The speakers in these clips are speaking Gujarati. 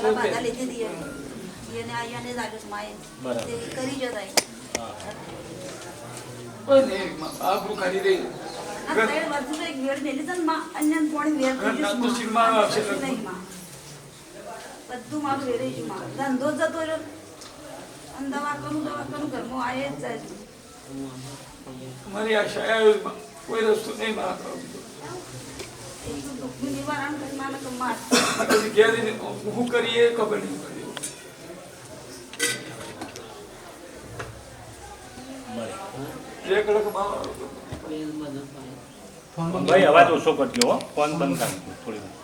જતા કોઈ નહીં, આબરૂ કાઢી દે. આ ત્રણ વર્ષથી તો એક વેડ મેલી છે ને માં, અન્યને પોણી વેર થઈ ગયું છે ના, તો માં. સીમા આવશે કશું નહીં માં. બધું મારું વેરાઈ ગયું માં. ધંધો જ જતો રહ્યો. અને દવાખાનું દવાખાનું ઘરમાં આયે જ જાય છે. મારી આ શાળાઓમાં કોઈ રસ્તો નહીં મારા નિવારણ કરી માને કે માર. આ બધી હું કરીએ ખબર નહીં પડે. ભાઈ અવાજ ઓછો કરજો ફોન બંધ કરજો થોડી વાર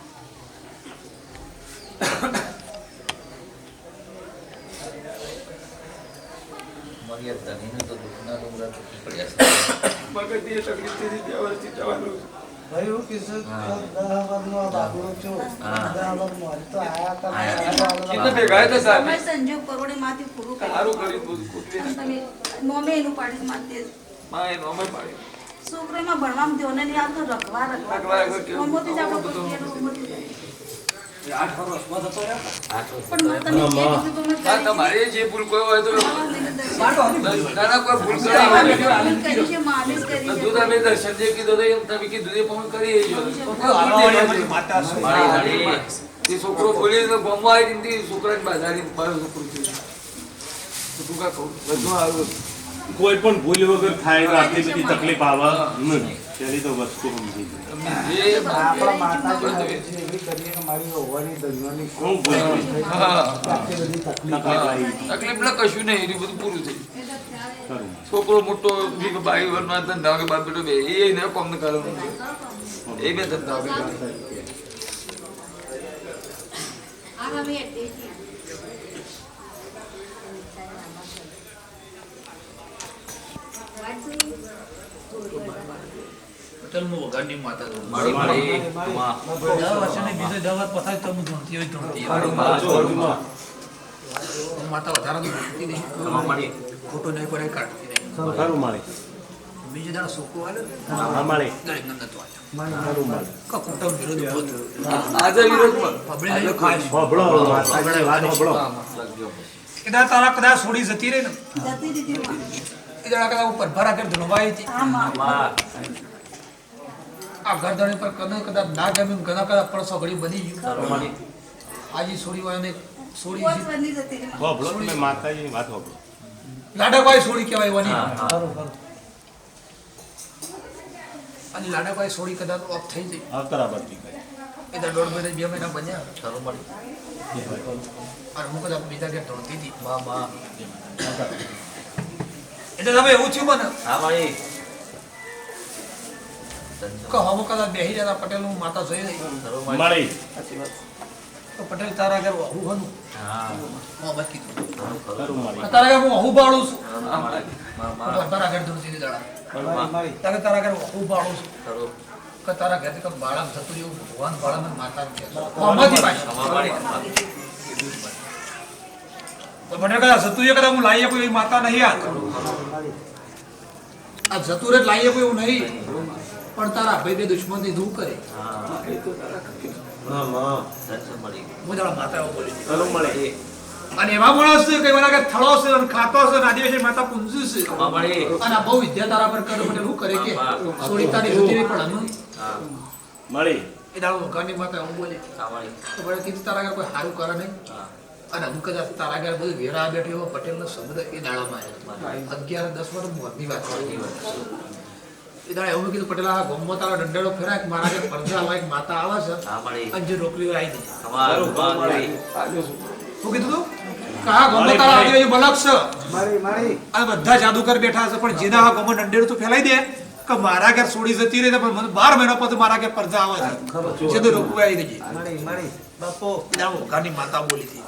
મગજ તકલીફ વર્ષથી જવાનું છે. ભાઈ છું તો આયા હતા ભેગા હતા સાહેબ. સંજોગ કરોડે માંથી પૂરું કર્યું. તમે એનું પાડી માતે માં એ નોમે પાડ્યું. છોકરામાં ભણવામાં ધ્યાન નહીં આવતું રખવા રખવા રખવા રખવા જ આપણો કોઈ એનું તમારે જે ભૂલ કોઈ હોય તો ના ના કોઈ ભૂલ કરી મામી હોય. કરી છે, મામી જ કરી છે. તું તમે દર્શન જે કીધું તો એમ તમે કીધું એ પણ કરી. એ છોકરો બોલી ગમવા આવી છોકરા છોકરાની બાજારી મારો છોકરું છે તો તું કાં કહું? બધું સારું કોઈ પણ ભૂલ વગર થાય તો આટલી બધી તકલીફ આવે નહીં પેલી તો વસ્તુ સમજી તકલીફ એટલે કશું નહીં એનું બધું પૂરું થઈ છોકરો મોટો બી બાઈ વર્ષમાં ધંધા કે બાપ બેટો બે એ એને કોમ ને એ બે ધંધા કે આ હવે એટલે જ. પટેલનું વઘારની માતા તો. મારી મારી વર્ષ તો હું ધૂણતી હોય ધૂણતી માતા વધારે ધૂણતી નહીં. ખોટું નહીં પડે કાઢતી નહીં ખરું બીજે દાડો આવ્યો દરેક આવ્યો. કુટુંબ વિરોધ આજે તારા કદાચ છોડી જતી રહી ને કદાચ ઉપર ભરા કરી ધૂણવાઈ હતી. આ ગરદણી પર કદાચ કદાચ ના જમીન ઘણા કદાચ પડસો ઘડી બની ગયું. આજી છોડી હોય અને છોડી પોચ વર્ષની જતી રહી માં. હોભળો તમે માતાજીની વાત હોભળો લાડાભાઈ સોડી કહેવાય વાની હા, હા. અને લાડકવાઈ છોડી કદાચ ઓફ થઈ ગઈ અવતરા બધી એ તો દોઢ મહિના બે મહિના બન્યા. તારો મળી અને હું કદાચ બીજા ઘેર ધોતી હતી. માં, માં. એટલે તમે એવું થયું મને હા, ભાઈ કે કદાચ બેહી રહ્યા પટેલ હું માતા જોઈ રહી મારી. તો પટેલ તારા ઘેર હું હનું હા. કીધું ખરું, ખરું. ખરું મળી તારા ઘેર હું હુ બાળું છું હા, મારી. માં, માં. હું તારા ઘેર ધોતી દાડા મારી મારી તારે તારા ઘેર હું બાળું છું કે તારા ઘેરથી કંઈક બાળક થતું એવું ભગવાન બાળક માતા આમાંથી પાછી. તો મને કદાચ જતું કદાચ હું લાવી આપું એવી માતા નહીં આ આ જતું લાવી આપું એવું નહીં. પણ તારા ભાઈ બે દુશ્મનથી દૂર કરે. હા. હા. માં દર્શન મળી. હું તારા માતા બોલી અને એવા માણસ છે કે મારા ઘેર થળો છે અને ખાતો છે અને આદિવાસી માતા પૂંજુ છે. અને બહુ વિદ્યા તારા પર કરે એટલે શું કરે કે? સોળી તારી જતી પણ હનુ મળી એ દાડો ઘરની માતા બોલે. તો કીધું તારા કોઈ સારું કરે નહીં. અને અમુક જ તારા બધું વેરા બેઠો એવો પટેલનો શબ્દ એ દાડામાં આવ્યો અગિયાર દસ વર્ષ મોરની વાત એ છે. વાત. એ દાડે એવું કીધું પટેલ આ ગોમો તારા દંડેડો ફેરાય મારા ઘેર પરજા લાયક માતા આવે છે. અને જે રોકડીઓ આવી માં મારી. શું કીધું તું આ ગમમાં તારા આદિવાસી બલક છે મારી મારી આ બધા જાદુગર બેઠા છે પણ જેના આ ગમમાં દંડેડો તું ફેલાઈ દે કે મારા ઘર છોડી જતી રહી પણ મને બાર મહિના પછી મારા ઘેર પરજા આવે છે. જે રોકવું આવી મારી બાપો ઘરની માતા બોલી હતી.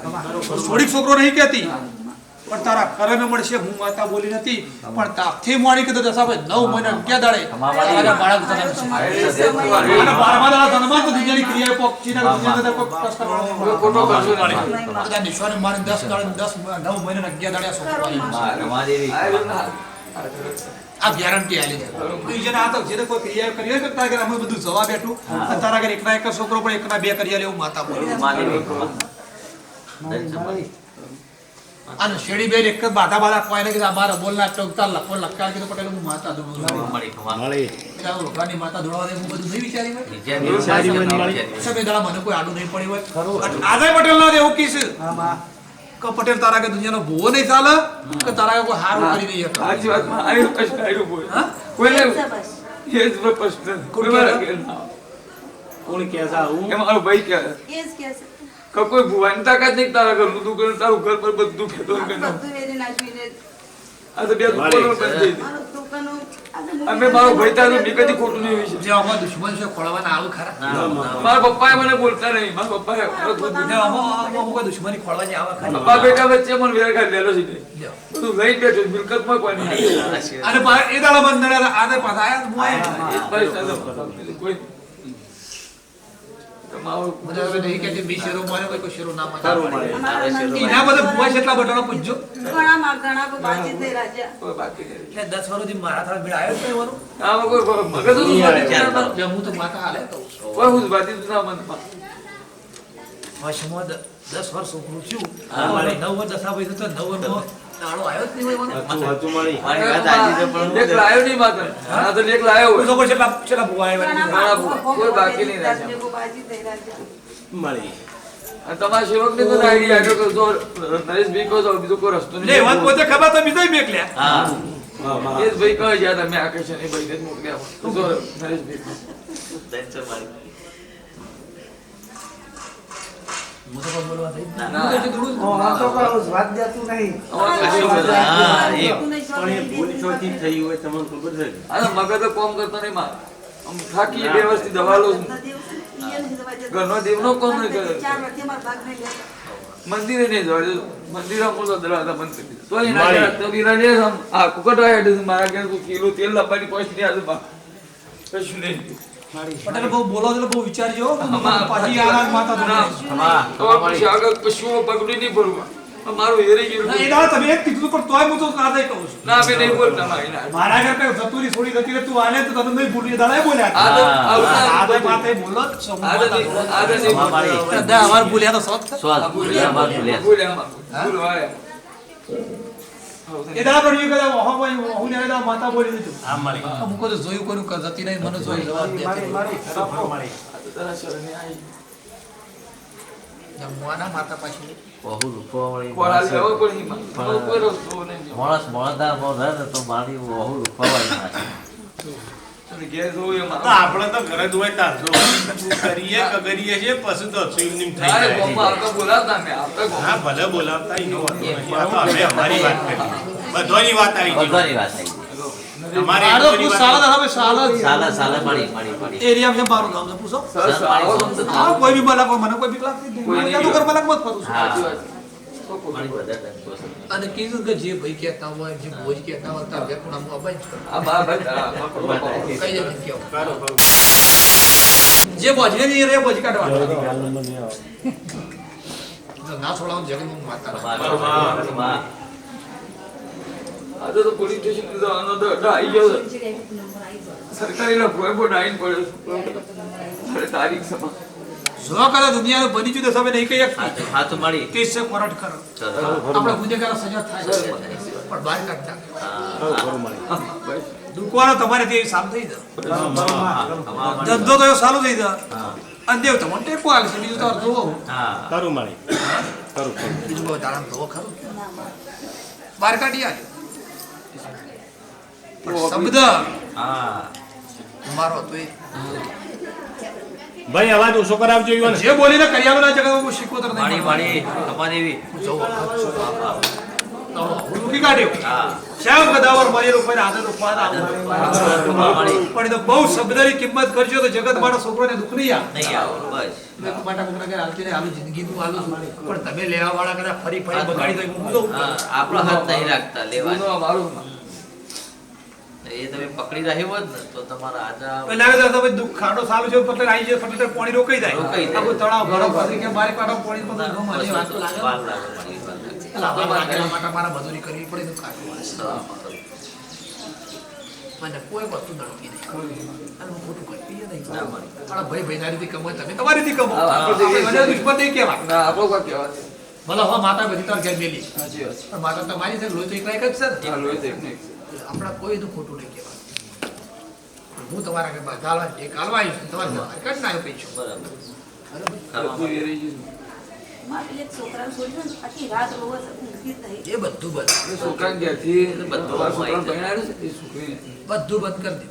થોડીક છોકરો નહીં કહેતી. પણ તારા કરમે મળશે હું માતા બોલી નથી. પણ તાપથી મોડી કીધું દશાભાઈ નવ મહિના ક્યાં દાડે. બાળક જન્મ છે. દસ દાડે દસ નવ મહિના અગિયાર દાડે છોકરો. આ ગેરંટી આલી જાય જેને આ તો જેને કોઈ ક્રિયા કરી હોય કે તારા અમે બધું જવા બેઠું તારા ઘરે એકના એક છોકરો પણ એકના બે કરી એવું માતા બોલી. મારી મારી અને શેડી બેન એક જ બાધા બાધા કોઈ ને કીધું અમારા બોલના ચૌકતા લખો લખકાર કીધું પટેલ હું માતા ધોળું મળી માતા ધોળવા દે હું બધું નહીં વિચારી હોય વિચારી દાડા મને કોઈ આડું નહીં પડી હોય આજે પટેલ ના દેવું કીશું હા માં કે પટેલ તારા કે દુનિયાનો ભૂવો નહીં ચાલે? કે તારા કે કોઈ હાર કરી? નહીં. સાચી વાતમાં આયુ કશું આયુ બોલ. હા? કોઈને બસ એ જ પ્રશ્ન. કોઈ મારા કે ના કોણ કે સા હું? એ મારો ભાઈ કહે. એ જ કે કોઈ ભુવાની તાકાત નહીં તારા ઘરનું તું કરે તારું ઘર પર બધું ખેતો કે વેરી નાખ્યું આ તો બે દુકાનો બંધ થઈ ગઈ. અમે મારો ભાઈ તારું. મેં કદી ખોટું નહીં હોય. જે આમાં દુશ્મન છે ખોળવાના આવું ખરા. મારા પપ્પાએ મને બોલતા નહીં. મારા પપ્પાએ કોઈ દુશ્મની ખોળવાની આવા ખરા. પપ્પા બેટા વચ્ચે મને વેર કાઢી લેલો છે તું લઈ બેઠો મિલકતમાં કોઈ નહીં. અને એ દાડા બંધ આને પાછા આયા કોઈ દસ વર્ષ છોકરું. નવ વર્ષ દસા પછી તો નવ વર્ષમાં દાડો આવ્યો જ નહીં હોય મને. હતું હતું મળી મારી. વાત સાચી છે પણ એક લાયો નહીં માત્ર આ તો એક લાયો હોય. તો પછી એટલા ભુવા આવ્યા કોઈ બાકી નહીં દસ રાજા. ભેગું બાજી થઈ રાજા. મળી અને તમારા સેવકને તો આઈડિયા આવ્યો કે જો નરેશભાઈ કહો બીજો કોઈ રસ્તો એ વાત નહીં પોતે ખબર તો બીજોય મેક લ્યા. હા. જ ભાઈ કહે છે તમે અને જ મોકલ્યા તો મગજ કોમ કરતો નહીં માર. થાકી બે વર્ષથી દવા લઉં છું ઘરનો દેવનો કોમ નહીં કરે. મંદિરે નહીં જવા. મંદિરે તો દરવાજા બંધ કરી દીધા. તોય ના તો બી ના ગયા. આમ આ કુકરવા હેઠે મારા ઘેર કિલો તેલ લાવવાની પહોંચી બા. કશું નહીં પટેલ બહુ બોલો એટલે બહુ વિચારજો. પાછી આરામ માતા તો આગળ કશું પગડી નહીં ભરવું. મારું હેરાઈ ગયું. એ દાડે તમે એક કીધું પણ તોય હું તો કાંઈ કહું છું. ના અમે નહીં બોલતા મારા ઘર કઈ જતુરી છોડી જતી રહે, તું આને તો તને નહીં દાડા બોલ્યા આ તો તો બોલો. આ તો તો અમાર બોલ્યા તો ભૂલ્યા. અમાર જોયું કર જતી નહીં મને જોઈ જવા દે મારી મારી ખરું મળી તો તારા શરણે આવી. જમવાના માતા પાછી બહુ રૂપવાવાળી ખોળા માણસ. મળતા તો મારી બહુ રૂપવાવાળી માણસ. ઘેર જોવું તો આપણે તો ઘરે જ હોય તાર જો કરીએ કે કરીએ છીએ પછી તો સ્વિમિંગ થઈ જાય ગામમાં આવતા બોલાવતા અમે. આવતા હા ભલે બોલાવતા ઈ નો વાંધો નથી. આ તો અમે અમારી વાત કરી બધાની વાત આવી ગઈ બધાની વાત આવી ગઈ. મારો સાલા હવે સાલા. સાલે ગામ પૂછો હા કોઈ બી બોલા કોઈ મને કોઈ બી લાગતી નહીં મને નહીં. કર મલક મત ફરું સાચી વાત. અને કીધું કે જે ભાઈ કહેતા હોય જે ભોજ કહેતા હોય તાર વેકુણ આમ અબાઈ. કઈ જગ્યાએ કેવું. જે ભોજને ની રે ભોજ કાઢવા ના છોડાવું જગન માતા તો પોલીસ સ્ટેશન જવાનો તો અડ્ડો આવી ગયો છે. સરકારી લખવાય બહુ ડાઈન પડ્યો છે. તારીખ સમા. જો કરે દુનિયાનું બની જુદે સામે નહીં કહી શકતા હાથ મારી કેસ છે કોરટ કરો આપણે ગુનેગાર સજા થાય છે પણ બહાર કાઢતા. દુખવાનો તમારે તે સામ થઈ જાય. ધંધો તો સારું થઈ જાય હા. અને દેવ તમને ટેકો છે બીજું તો જોવો મળી ખરું ખરું બીજું બહુ તારા જોવો ખરું બહાર કાઢી આવ્યો શબ્દ હા. મારો તો એ ભાઈ અવાજ ઓછો કરાવજો ઈવન. જે બોલીને કરિયાલો ના જગત હું શીખવતર તરત મળી મળી ખમા દેવી જોવો રૂકી કાઢ્યો? શ્યામ કદાવર મારી ઉપર આદર ઉપર પણ તો બહુ શબ્દની કિંમત કરજો તો જગત મારા છોકરોને દુઃખ નહીં આવે. નહીં આવો બસ. મેં હાલતી હાલું પણ તમે લેવા વાળા કદાચ ફરી ફરી બગાડી દો એવું હું તો હા આપણો હાથ નહીં રાખતા લેવા મારું. એ તમે પકડી રહ્યો હોત ને તો તમારા આજા પેલા કદાચ તમે દુઃખ ખાડો સારું છે પતંગ આવી જાય પતંગ પાણી રોકાઈ જાય. રોકાઈ જાય. તળાવ ભરો ફરી કે મારે કાઢો પાણી બધું ગમ હાલી વાત લાગે વાર લાગે મળી વાર લાગે. પેલા આપણે લાગેલા માટે મારા મજૂરી કરવી પડે તો કાઢવું મને કોઈ વસ્તુ નડતી નહીં. અને હું ખોટું કહીએ નહીં. ના ભાઈ ભાઈ રીતે કમાય તમે તમારી રીતે મને દુશ્મન નહીં કહેવાય. ના, આપણો કોઈ કહેવાય? ભલે હવે માતા બધી તાર ઘેર મેલી. પણ માતા તમારી છે લોહી તો એક જ છે ને. લોહી તો એક છે. આપણા કોઈનું ખોટું નહીં કહેવાનું. હું તમારા ઘરમાં ગાળવા એક હાલવા આવીશ તમારે ઘરમાં ના આપી છું બરાબર બધું છે. છે. છે, કરી દે.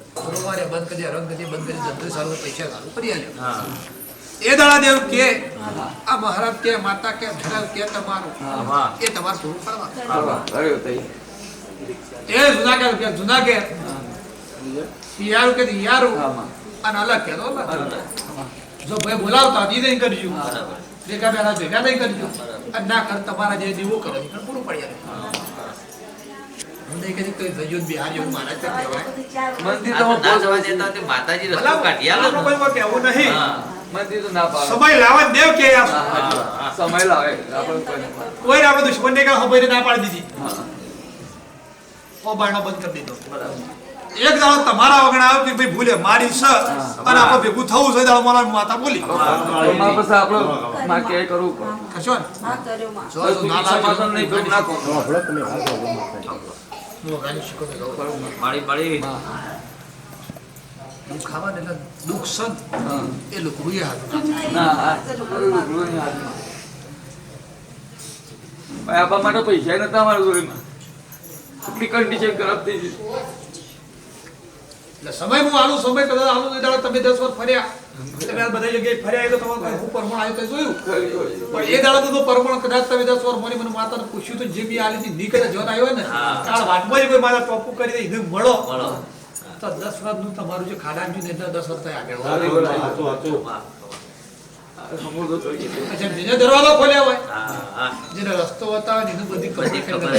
કરી દે રંગ કરી કરી ધંધો સારું પૈસા સારું કરી આલ્યો. એ દાડા દેવ કે આ મહારાજ કે માતા કે કે તમારું. એ તમારે પૂરું કરવા હા, વાહ, અરે તઈ. એ જુના કે કે જુના કે યારું કે યારું અને અલગ કે તો અલગ. જો ભાઈ બોલાવતા દી નહીં કરજો. ભેગા ભેગા ભેગા નહીં કરજો. અને ના કર તમારા જે દીવો કરો એ પૂરું પડી જાય. કદી કોઈ ભજ્યો બિહાર જેવું મહારાજ તો કહેવાય બધી ચાર મંદિર તો તો ના જવા દેતા તે માતાજી રસ્તો ભલા, કાઢી આલે આપણે ને. કોઈમાં કહેવું નહીં. મંદિર તો ના પાડે. સમય લાવે દેવ કે. સમય લાવે. કોઈ આપણે દુશ્મન ને કાંઈ ખબર ના પાડી દીધી. હા, ઓ બારણો બંધ કરી દીધો. એક દાડો તમારા વગણ આવ્યો કે ભાઈ ભૂલે મારી છે અને આપણે ભેગું થવું છે દાડો મારા માતા બોલી. પછી આપણે માં કે કરવું કશો ને? એટલે દુઃખ સન એ લોકો રૂએ હાથ આપવા માટે પૈસા નતા અમારા જોડેમાં. એટલી કન્ડિશન ખરાબ થઈ જશે એટલે સમય હું આનું સમય કદાચ આનું એ તમે દસ વર્ષ ફર્યા. તમે આ જગ્યાએ ફર્યા તો તમારે હું પરમણ આવ્યું તો જોયું? પણ એ દાડો તો પરમણ કદાચ તમે દસ વર્ષ મને મને માતાને પૂછ્યું તો જે બી આલી હતી ની જોન આવ્યો ને હા. વાટમાં જ કોઈ મારા ટોપુ કરી દે એને મળો. તો દસ વર્ષનું તમારું જે ખાડા છે ને એટલે દસ વર્ષ આગળ દરવાજો ખોલ્યા હોય જેને રસ્તો હતા ને બધી ખબર